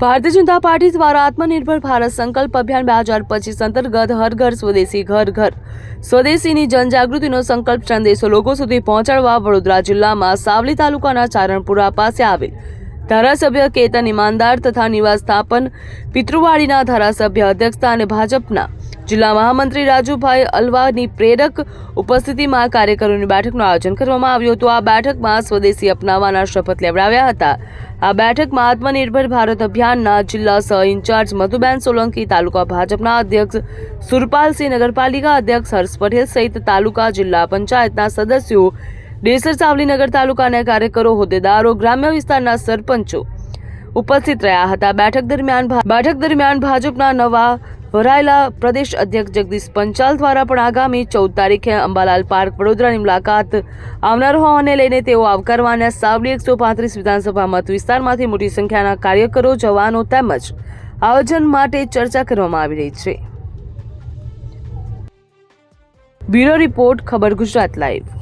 Bharatiya Janata party દ્વારા આત્મનિર્ભર ભારત સંકલ્પ અભિયાન બે હજાર પચીસ અંતર્ગત હર ઘર સ્વદેશી ઘર ઘર. સ્વદેશીની જનજાગૃતિનો સંકલ્પ સંદેશો લોકો સુધી પહોંચાડવા વડોદરા જિલ્લામાં સાવલી તાલુકાના ચારણપુરા પાસે આવેલ ધારાસભ્ય કેતન ઈમાનદાર તથા નિવાસ સ્થાપન પિતૃવાડીના ધારાસભ્ય અધ્યક્ષતા અને ભાજપના જિલ્લા મહામંત્રી રાજુભાઈ અલવાની પ્રેરક ઉપસ્થિતિમાં કાર્યકરોની બેઠકનું આયોજન કરવામાં આવ્યું હતું. આ બેઠકમાં સ્વદેશી અપનાવવાના શપથ લેવડાવ્યા હતા. આ બેઠકમાં આત્મનિર્ભર ભારત અભિયાનના જિલ્લા સહ ઇન્ચાર્જ મધુબેન સોલંકી, તાલુકા ભાજપના અધ્યક્ષ સુરપાલસિંહ, નગરપાલિકા અધ્યક્ષ હર્ષ પટેલ સહિત તાલુકા જિલ્લા પંચાયતના સદસ્યો ડેસર સાવલીનગર તાલુકાના કાર્યકરો, હોદ્દેદારો, ગ્રામ્ય વિસ્તારના સરપંચો ઉપસ્થિત રહ્યા હતા. બેઠક દરમિયાન બેઠક દરમિયાન ભાજપના નવા ભરાયેલા પ્રદેશ અધ્યક્ષ જગદીશ પંચાલ દ્વારા પણ આગામી ચૌદ તારીખે અંબાલાલ પાર્ક, વડોદરાની મુલાકાત આવનાર હોવાને લઈને તેઓ આવકારવાના સાવલી એકસો પાંત્રીસ વિધાનસભા મત વિસ્તારમાંથી મોટી સંખ્યાના કાર્યકરો, જવાનો તેમજ આયોજન માટે ચર્ચા કરવામાં આવી રહી છે. બ્યુરો રિપોર્ટ, ખબર ગુજરાત લાઈવ.